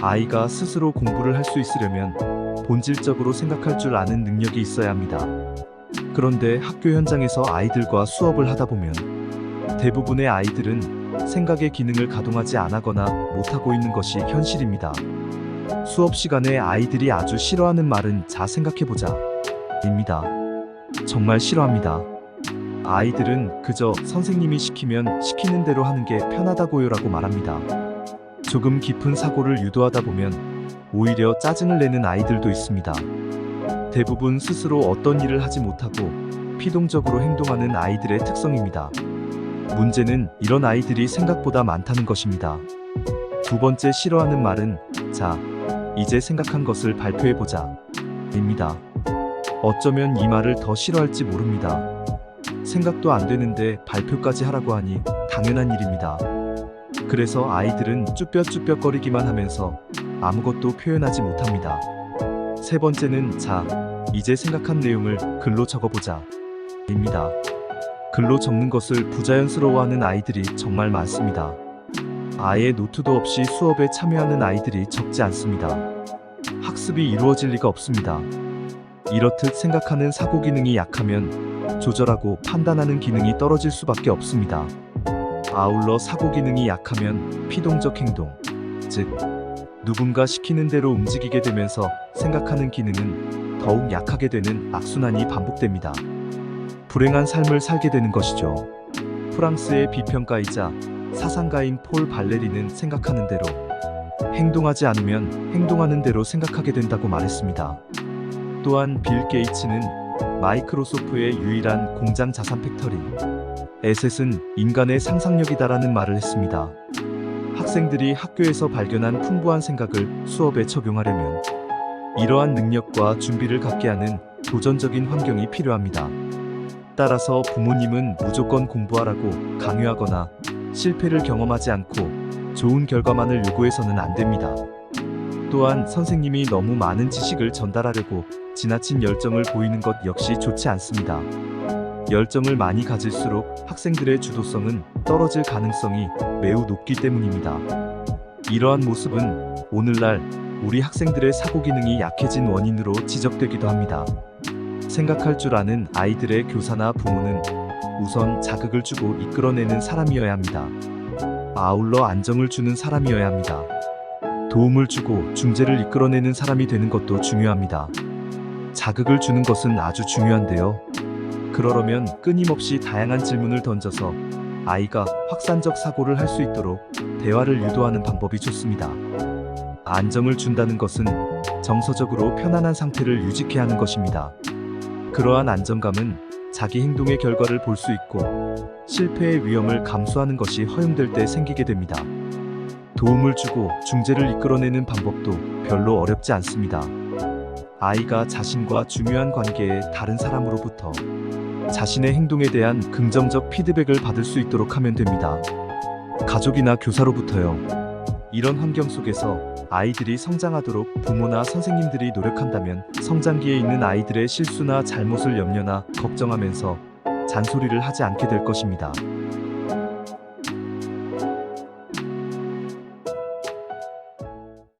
아이가 스스로 공부를 할 수 있으려면 본질적으로 생각할 줄 아는 능력이 있어야 합니다. 그런데 학교 현장에서 아이들과 수업을 하다 보면 대부분의 아이들은 생각의 기능을 가동하지 않거나 못하고 있는 것이 현실입니다. 수업 시간에 아이들이 아주 싫어하는 말은 자 생각해보자. 입니다. 정말 싫어합니다. 아이들은 그저 선생님이 시키면 시키는 대로 하는 게 편하다고요라고 말합니다. 조금 깊은 사고를 유도하다 보면 오히려 짜증을 내는 아이들도 있습니다. 대부분 스스로 어떤 일을 하지 못하고 피동적으로 행동하는 아이들의 특성입니다. 문제는 이런 아이들이 생각보다 많다는 것입니다. 두 번째 싫어하는 말은 자, 이제 생각한 것을 발표해보자. 입니다. 어쩌면 이 말을 더 싫어할지 모릅니다. 생각도 안 되는데 발표까지 하라고 하니 당연한 일입니다. 그래서 아이들은 쭈뼛쭈뼛거리기만 하면서 아무것도 표현하지 못합니다. 세 번째는 자, 이제 생각한 내용을 글로 적어보자. 입니다. 글로 적는 것을 부자연스러워하는 아이들이 정말 많습니다. 아예 노트도 없이 수업에 참여하는 아이들이 적지 않습니다. 학습이 이루어질 리가 없습니다. 이렇듯 생각하는 사고 기능이 약하면 조절하고 판단하는 기능이 떨어질 수밖에 없습니다. 아울러 사고 기능이 약하면 피동적 행동, 즉 누군가 시키는 대로 움직이게 되면서 생각하는 기능은 더욱 약하게 되는 악순환이 반복됩니다. 불행한 삶을 살게 되는 것이죠. 프랑스의 비평가이자 사상가인 폴 발레리는 생각하는 대로 행동하지 않으면 행동하는 대로 생각하게 된다고 말했습니다. 또한 빌 게이츠는 마이크로소프트의 유일한 공장 자산 팩터리 에셋은 인간의 상상력이다라는 말을 했습니다. 학생들이 학교에서 발견한 풍부한 생각을 수업에 적용하려면 이러한 능력과 준비를 갖게 하는 도전적인 환경이 필요합니다. 따라서 부모님은 무조건 공부하라고 강요하거나 실패를 경험하지 않고 좋은 결과만을 요구해서는 안 됩니다. 또한 선생님이 너무 많은 지식을 전달하려고 지나친 열정을 보이는 것 역시 좋지 않습니다. 열정을 많이 가질수록 학생들의 주도성은 떨어질 가능성이 매우 높기 때문입니다. 이러한 모습은 오늘날 우리 학생들의 사고 기능이 약해진 원인으로 지적되기도 합니다. 생각할 줄 아는 아이들의 교사나 부모는 우선 자극을 주고 이끌어내는 사람이어야 합니다. 아울러 안정을 주는 사람이어야 합니다. 도움을 주고 중재를 이끌어내는 사람이 되는 것도 중요합니다. 자극을 주는 것은 아주 중요한데요. 그러려면 끊임없이 다양한 질문을 던져서 아이가 확산적 사고를 할 수 있도록 대화를 유도하는 방법이 좋습니다. 안정을 준다는 것은 정서적으로 편안한 상태를 유지케 하는 것입니다. 그러한 안정감은 자기 행동의 결과를 볼 수 있고 실패의 위험을 감수하는 것이 허용될 때 생기게 됩니다. 도움을 주고 중재를 이끌어내는 방법도 별로 어렵지 않습니다. 아이가 자신과 중요한 관계에 다른 사람으로부터 자신의 행동에 대한 긍정적 피드백을 받을 수 있도록 하면 됩니다. 가족이나 교사로부터요. 이런 환경 속에서 아이들이 성장하도록 부모나 선생님들이 노력한다면 성장기에 있는 아이들의 실수나 잘못을 염려나 걱정하면서 잔소리를 하지 않게 될 것입니다.